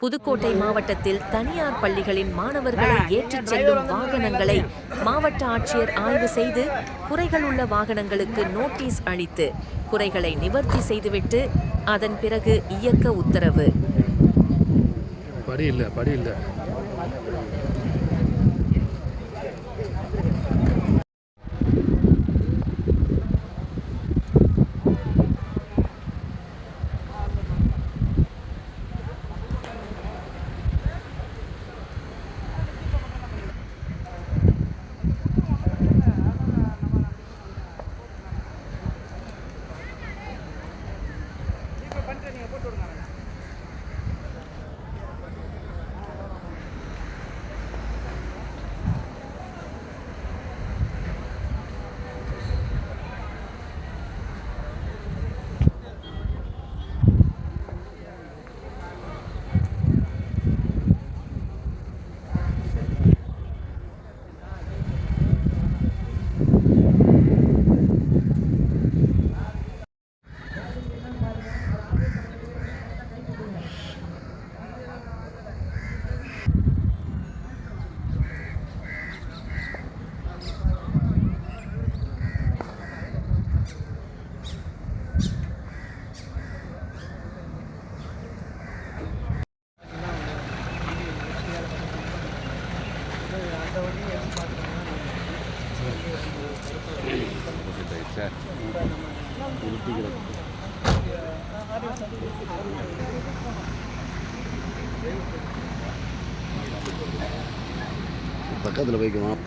புதுக்கோட்டை மாவட்டத்தில் தனியார் பள்ளிகளின் மாணவர்களை ஏற்றிச் செல்லும் வாகனங்களை மாவட்ட ஆட்சியர் ஆய்வு செய்து குறைகள் உள்ள வாகனங்களுக்கு நோட்டீஸ் அளித்து குறைகளை நிவர்த்தி செய்துவிட்டு அதன் பிறகு இயக்க உத்தரவு. படி இல்லை படி இல்லை பக்கத்தில் வைக்கணும்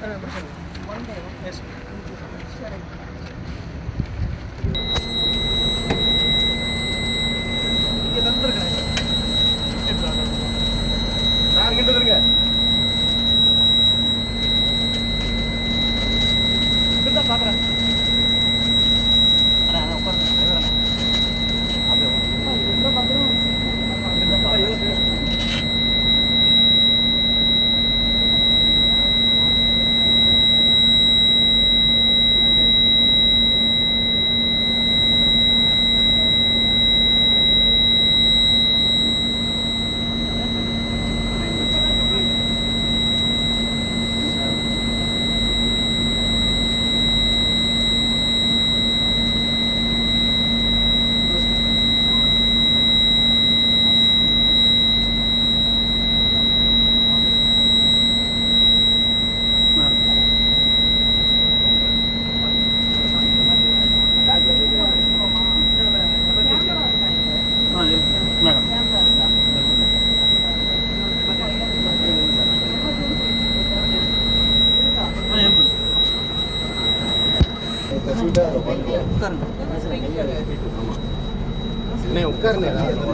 அண்ணே உட்காருண்ணே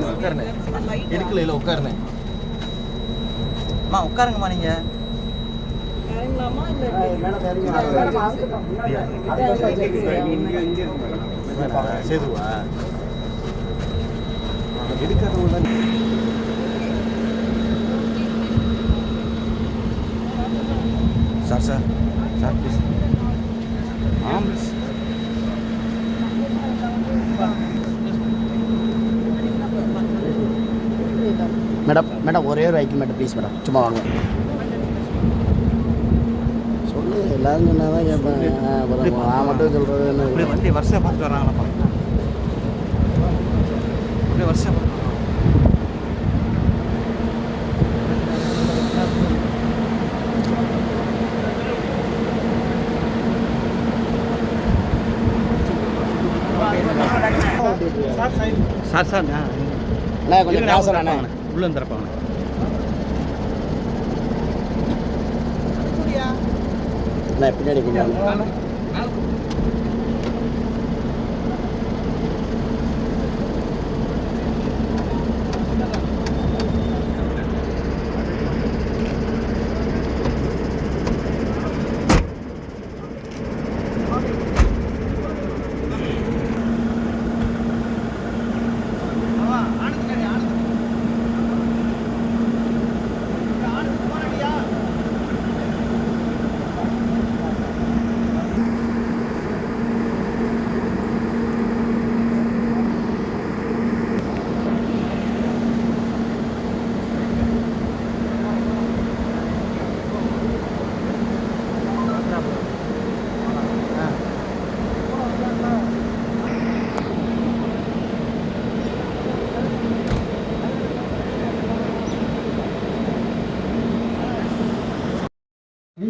உட்காருண்ணே எடுக்கல இல்லை உட்காருண்ணே அம்மா உட்காருங்கம்மா நீங்க. சேதுவா எடுக்காதவங்க sir sir sir please madam madam ஒரே ஒரு ஐக்கு மேடம் ப்ளீஸ் மேடம் சும்மா வாங்க சொல்லு எல்லாரும் சொன்னா தான் கேட்பேன் அப்புறம் நான் மட்டும் சொல்கிறது என்ன வண்டி வருஷம் பார்த்துட்டு அப்படியே வருஷம். சார் சார் நான் கொஞ்சம் காசு உள்ள வந்துறப்பாங்க பின்னாடி பின்னாடி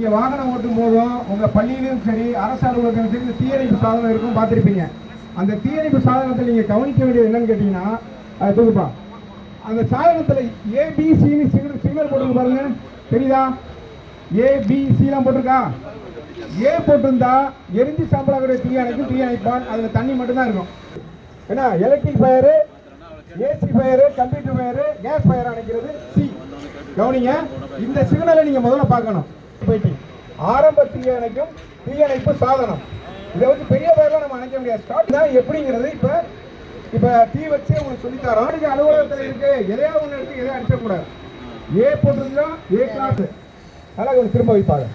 நீங்கள் வாகனம் ஓட்டும் போதும் உங்கள் பள்ளியிலும் சரி அரசு அலுவலகம் சரி இந்த தீயணைப்பு சாதனம் இருக்கும் பார்த்துருப்பீங்க. அந்த தீயணைப்பு சாதனத்தில் நீங்கள் கவனிக்க வேண்டியது என்னன்னு கேட்டிங்கன்னா அது தூக்குப்பா. அந்த சாதனத்தில் ஏபிசின்னு சிக்னல் சிக்னல் போட்டுருக்கு பாருங்க. தெரியுதா? ஏபிசிலாம் போட்டிருக்கா? ஏ போட்டிருந்தா எரிஞ்சு சாம்பலாக்கூடிய தீ அணைக்கும் தீ அணைப்பான். அதில் தண்ணி மட்டும்தான் இருக்கும். ஏன்னா electric fire AC fire computer fire gas fire அணைக்கிறது சி கவனிங்க இந்த சிக்னலை நீங்கள் முதல்ல பார்க்கணும். போயிட்டு. ஆரம்ப தீ அணைக்கும் தீயணைப்பு சாதனம். இதை வச்சு பெரிய ஃபயர்லாம் நம்ம அணைக்க முடியாது. ஸ்டார்ட் தான் எப்படிங்கிறது இப்போ இப்போ தீ வச்சு உங்களுக்கு சொல்லித்தரோம். இதுக்கு அலுவலகத்தில் இருக்கு. எதையாவது ஒன்று எடுத்து எதையும் அடிச்சக்கூடாது ஏ போட்டிருந்தா ஏ கிளாஸ் அதெல்லாம் கொஞ்சம் திரும்ப வைப்பாங்க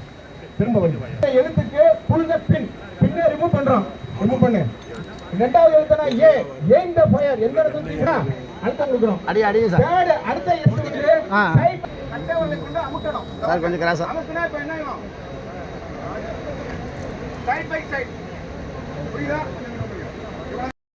திரும்ப வைப்பாங்க எழுத்துக்கு புழுங்க பின். பின்ன ரிமூவ் பண்றோம். ரிமூவ் பண்ணு. ரெண்டாவது எழுத்துனா ஏ ஏ இந்த ஃபயர் எந்த இடத்துல தீங்கன்னா அழுத்தம் கொடுக்கணும். அடி அடி சார். தேர்டு அடுத்த எழுத்து சார் கொஞ்சம் கிராஸ் அமுக்குனா இப்போ என்ன ஆகும் சைட் பை சைட் புரியுதா?